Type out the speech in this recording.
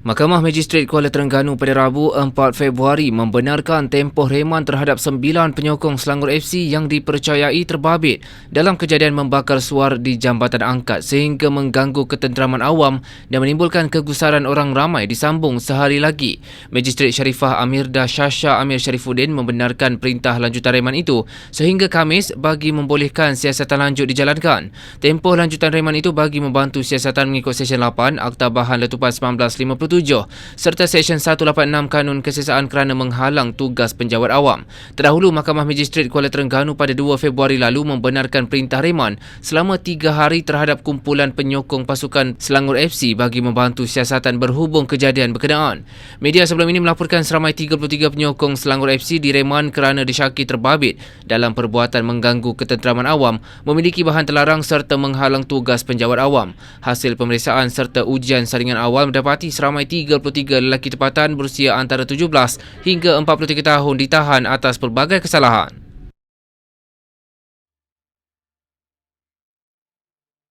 Mahkamah Magistrate Kuala Terengganu pada Rabu 4 Februari membenarkan tempoh reman terhadap sembilan penyokong Selangor FC yang dipercayai terbabit dalam kejadian membakar suar di Jambatan Angkat sehingga mengganggu ketenteraman awam dan menimbulkan kegusaran orang ramai disambung sehari lagi. Magistrate Syarifah Amirda Shasha Amir Syarifuddin membenarkan perintah lanjutan reman itu sehingga Kamis bagi membolehkan siasatan lanjut dijalankan. Tempoh lanjutan reman itu bagi membantu siasatan mengikut Session 8 Akta Bahan Letupan 1950 serta Seksyen 186 Kanun Kesesaan kerana menghalang tugas penjawat awam. Terdahulu, Mahkamah Magistrate Kuala Terengganu pada 2 Februari lalu membenarkan perintah reman selama 3 hari terhadap kumpulan penyokong pasukan Selangor FC bagi membantu siasatan berhubung kejadian berkenaan. Media sebelum ini melaporkan seramai 33 penyokong Selangor FC direman kerana disyaki terbabit dalam perbuatan mengganggu ketenteraman awam, memiliki bahan terlarang serta menghalang tugas penjawat awam. Hasil pemeriksaan serta ujian saringan awal mendapati seramai ramai 33 lelaki tempatan berusia antara 17 hingga 43 tahun ditahan atas pelbagai kesalahan.